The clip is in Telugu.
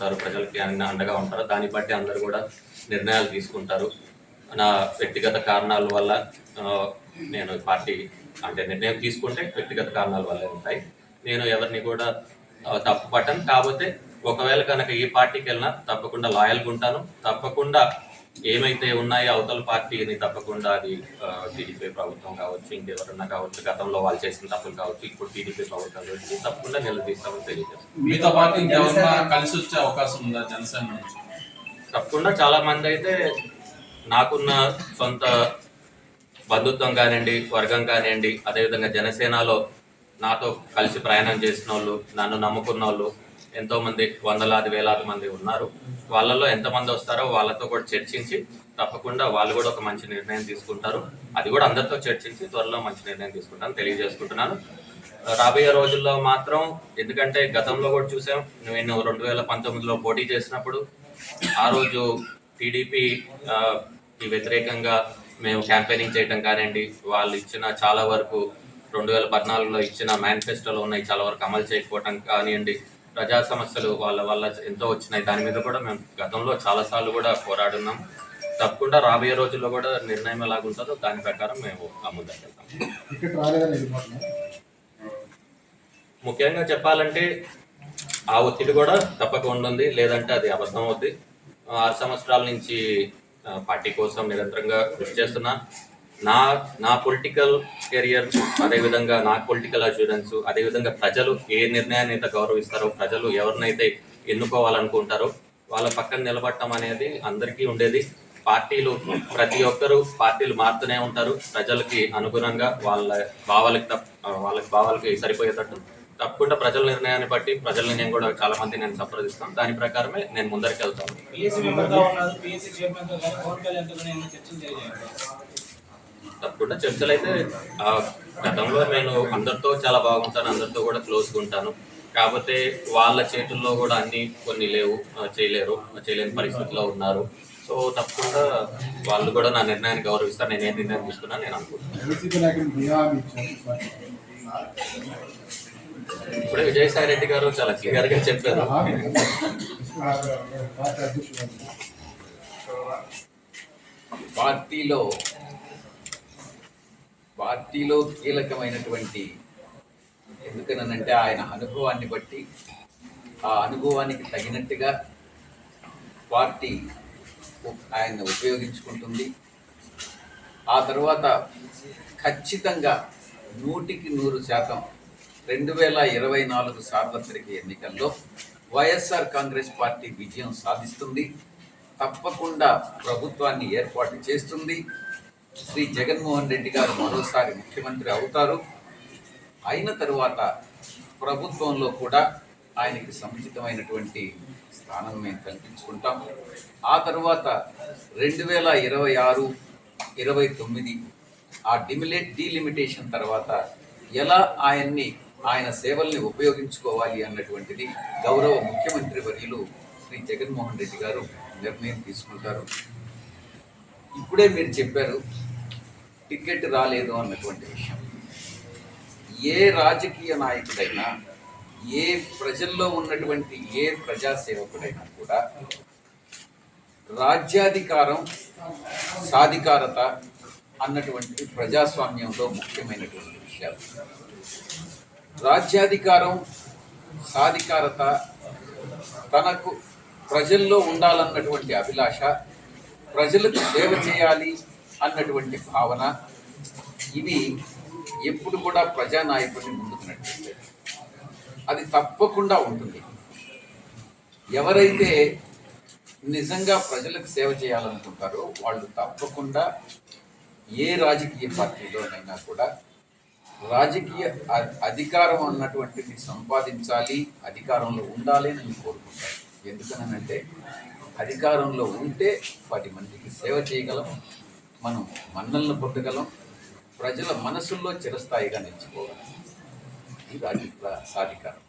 కష్టపడతారు ప్రజలకి అన్ని అండగా ఉంటారు. దాన్ని బట్టి అందరూ కూడా నిర్ణయాలు తీసుకుంటారు. నా వ్యక్తిగత కారణాల వల్ల నేను పార్టీ అంటే నిర్ణయం తీసుకుంటే వ్యక్తిగత కారణాల వల్ల ఉంటాయి. నేను ఎవరిని కూడా తప్పు పట్టను కాకపోతే ఒకవేళ కనుక ఈ పార్టీకి వెళ్ళినా తప్పకుండా లాయల్గా ఉంటాను. తప్పకుండా ఏమైతే ఉన్నాయో అవతల పార్టీని తప్పకుండా అది టీడీపీ ప్రభుత్వం కావచ్చు ఇంకెవరన్నా కావచ్చు గతంలో వాళ్ళు చేసిన తప్పులు కావచ్చు ఇప్పుడు టీడీపీ ప్రభుత్వం తప్పకుండా నిలదీస్తామని తెలియజేస్తాం మీతో పాటు ఇంకెవరన్నా కలిసి వచ్చే అవకాశం ఉందా జనసేన నుంచి? తప్పకుండా చాలా మంది అయితే నాకున్న సొంత బంధుత్వం కానివ్వండి వర్గం కానివ్వండి అదేవిధంగా జనసేనలో నాతో కలిసి ప్రయాణం చేసిన వాళ్ళు నన్ను నమ్ముకున్న వాళ్ళు ఎంతో మంది వందలాది వేలాది మంది ఉన్నారు. వాళ్ళలో ఎంతమంది వస్తారో వాళ్ళతో కూడా చర్చించి తప్పకుండా వాళ్ళు కూడా ఒక మంచి నిర్ణయం తీసుకుంటారు. అది కూడా అందరితో చర్చించి త్వరలో మంచి నిర్ణయం తీసుకుంటాను తెలియజేసుకుంటున్నాను. రాబోయే రోజుల్లో మాత్రం ఎందుకంటే గతంలో కూడా చూసాం నేను రెండు వేల పంతొమ్మిదిలో పోటీ చేసినప్పుడు ఆ రోజు టీడీపీ వ్యతిరేకంగా మేము క్యాంపెయినింగ్ చేయడం కానివ్వండి వాళ్ళు ఇచ్చిన చాలా వరకు రెండు వేల పద్నాలుగులో ఇచ్చిన మేనిఫెస్టోలో ఉన్నాయి చాలా వరకు అమలు చేయకపోవటం కానివ్వండి ప్రజా సమస్యలు వాళ్ళ వల్ల ఎంతో వచ్చినాయి. దాని మీద కూడా మేము గతంలో చాలాసార్లు కూడా పోరాడున్నాం. తప్పకుండా రాబోయే రోజుల్లో కూడా నిర్ణయం ఎలాగుంటుందో దాని ప్రకారం మేము ఆ ముందుకు వెళ్తాం. టికెట్ రాలేదని వెళ్ళిపోతున్నాం ముఖ్యంగా చెప్పాలంటే ఆ ఒత్తిడి కూడా తప్పకుండా ఉంది లేదంటే అది అబద్ధం అవుద్ది. ఆరు సంవత్సరాల నుంచి పార్టీ కోసం నిరంతరంగా కృషి చేస్తున్నా. నా నా పొలిటికల్ కెరియర్ అదేవిధంగా నా పొలిటికల్ అష్యూరెన్స్ అదేవిధంగా ప్రజలు ఏ నిర్ణయాన్ని అయితే గౌరవిస్తారో ప్రజలు ఎవరినైతే ఎన్నుకోవాలనుకుంటారో వాళ్ళ పక్కన నిలబడటం అనేది అందరికీ ఉండేది. పార్టీలు ప్రతి ఒక్కరూ పార్టీలు మారుతూనే ఉంటారు. ప్రజలకి అనుగుణంగా వాళ్ళ భావాలకి తప్ప వాళ్ళ భావాలకి సరిపోయేటట్టు తప్పకుండా ప్రజల నిర్ణయాన్ని బట్టి ప్రజల్ని నేను కూడా చాలా మంది నేను సంప్రదిస్తాను. దాని ప్రకారమే నేను ముందరికి వెళ్తాను తప్పకుండా చర్చలు అయితే ఆ, గతంలో నేను అందరితో చాలా బాగుంటాను అందరితో కూడా క్లోజ్గా ఉంటాను. కాకపోతే వాళ్ళ చేతుల్లో కూడా అన్ని కొన్ని లేవు చేయలేరు చేయలేని పరిస్థితిలో ఉన్నారు. సో తప్పకుండా వాళ్ళు కూడా నా నిర్ణయాన్ని గౌరవిస్తారు నేను ఏ నిర్ణయం తీసుకున్నా నేను అనుకుంటున్నాను. ఇప్పుడే విజయసాయి రెడ్డి గారు చాలా క్లియర్గా చెప్పారు పార్టీలో పార్టీలో కీలకమైనటువంటి ఎందుకనంటే ఆయన అనుభవాన్ని బట్టి ఆ అనుభవానికి తగినట్టుగా పార్టీ ఆయన్ని ఉపయోగించుకుంటుంది. ఆ తర్వాత ఖచ్చితంగా నూటికి నూరు శాతం రెండు వేల ఇరవై నాలుగు సార్వత్రిక ఎన్నికల్లో వైఎస్ఆర్ కాంగ్రెస్ పార్టీ విజయం సాధిస్తుంది. తప్పకుండా ప్రభుత్వాన్ని ఏర్పాటు చేస్తుంది. శ్రీ జగన్మోహన్ రెడ్డి గారు మరోసారి ముఖ్యమంత్రి అవుతారు. అయిన తరువాత ప్రభుత్వంలో కూడా ఆయనకి సముచితమైనటువంటి స్థానం మేము కల్పించుకుంటాం. ఆ తరువాత రెండు వేల ఇరవై ఆరు ఇరవై తొమ్మిది ఆ డిమిలేట్ డీలిమిటేషన్ తర్వాత ఎలా ఆయన్ని ఆయన సేవల్ని ఉపయోగించుకోవాలి అన్నటువంటిది గౌరవ ముఖ్యమంత్రి వర్యులు శ్రీ జగన్మోహన్ రెడ్డి గారు నిర్ణయం తీసుకుంటారు. ఇప్పుడే మీరు చెప్పారు టికెట్ రాలేదు అన్నటువంటి విషయం. ఏ రాజకీయ నాయకుడైనా ఏ ప్రజల్లో ఉన్నటువంటి ఏ ప్రజాసేవకుడైనా కూడా రాజ్యాధికారం సాధికారత అన్నటువంటి ప్రజాస్వామ్యంలో ముఖ్యమైనటువంటి విషయాలు. రాజ్యాధికారం సాధికారత తనకు ప్రజల్లో ఉండాలన్నటువంటి అభిలాష ప్రజలకు సేవ చేయాలి అన్నటువంటి భావన ఇది ఎప్పుడు కూడా ప్రజానాయకుడిని ముందుకు నడిపిస్తాయి అది తప్పకుండా ఉంటుంది. ఎవరైతే నిజంగా ప్రజలకు సేవ చేయాలనుకుంటారో వాళ్ళు తప్పకుండా ఏ రాజకీయ పార్టీలోనైనా కూడా రాజకీయ అ- అధికారం అన్నటువంటిది సంపాదించాలి అధికారంలో ఉండాలి అని నేను కోరుకుంటాను ఎందుకనంటే అధికారంలో ఉంటే పది మందికి సేవ చేయగలం మనం మన్నలను పొట్టగలం ప్రజల మనసుల్లో చిరస్థాయిగా నిలిచిపోగలం. ఇది రాజకీయ సాధికారం.